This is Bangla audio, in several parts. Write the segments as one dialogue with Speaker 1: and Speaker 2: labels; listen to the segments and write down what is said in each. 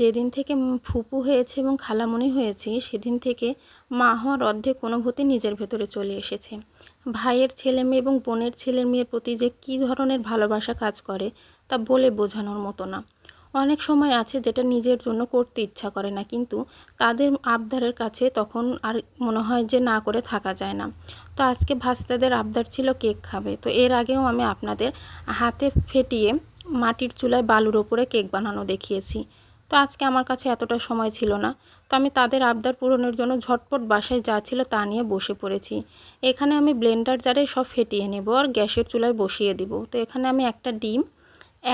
Speaker 1: যেদিন থেকে ফুপু হয়েছে এবং খালামণি হয়েছি, সেদিন থেকে মা হওয়ার অর্ধেক অনুভূতি নিজের ভেতরে চলে এসেছে। ভাইয়ের ছেলে মেয়ে এবং বোনের ছেলে মেয়ের প্রতি যে কী ধরনের ভালোবাসা কাজ করে, তা বলে বোঝানোর মতো না। অনেক সময় আছে যেটা নিজের জন্য করতে ইচ্ছা করে না, কিন্তু তাদের আবদারের কাছে তখন আর মনে হয় যে না করে থাকা যায় না। তো আজকে ভাস্তাদের আবদার ছিল কেক খাবে। তো এর আগেও আমি আপনাদের হাতে ফেটিয়ে মাটির চুলায় বালুর ওপরে কেক বানানো দেখিয়েছি। তো আজকে আমার কাছে এতটা সময় ছিল না। তো আমি তাদের আবদার পূরণের জন্য ঝটপট বাসায় যা ছিল তা নিয়ে বসে পড়েছি। এখানে আমি ব্লেন্ডার জারে সব ফেটিয়ে নেব আর গ্যাসের চুলায় বসিয়ে দিব। তো এখানে আমি একটা ডিম,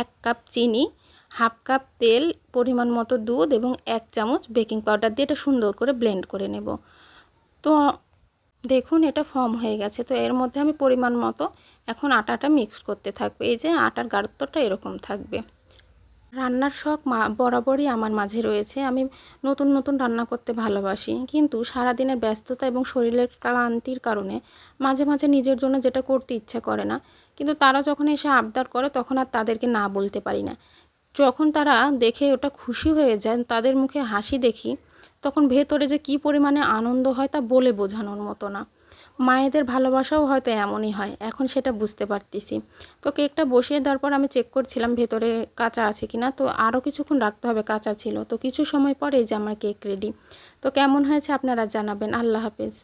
Speaker 1: এক কাপ চিনি, হাফ কাপ তেল, পরিমাণ মতো দুধ এবং এক চামচ বেকিং পাউডার দিয়ে এটা সুন্দর করে ব্লেন্ড করে নেব। তো দেখুন এটা ফর্ম হয়ে গেছে। তো এর মধ্যে আমি পরিমাণ মতো এখন আটাটা মিক্স করতে থাকবে। এই যে আটার গাঢ়ত্বটা এরকম থাকবে। রান্নার শখ মা, বরাবরই আমার মাঝে রয়েছে। আমি নতুন নতুন রান্না করতে ভালোবাসি। কিন্তু সারাদিনের ব্যস্ততা এবং শরীরের ক্লান্তির কারণে মাঝে মাঝে নিজের জন্য যেটা করতে ইচ্ছা করে না। কিন্তু তারা যখন এসে আবদার করে, তখন আর তাদেরকে না বলতে পারি না। যখন তারা দেখে ওটা খুশি হয়ে যায়, তাদের মুখে হাসি দেখি তখন ভেতরে যে কি পরিমাণে আনন্দ হয় তা বলে বোঝানোর মতো না। মায়েদের ভালোবাসাও হয়তো এমনই হয়, এখন সেটা বুঝতে পারতেছি। তো কেকটা বসিয়ে দেওয়ার পর আমি চেক করছিলাম ভেতরে কাঁচা আছে কি না তো আরও কিছুক্ষণ রাখতে হবে কাঁচা ছিল। তো কিছু সময় পরে এই যে আমার কেক রেডি। তো কেমন হয়েছে আপনারা জানাবেন। আল্লাহ হাফেজ।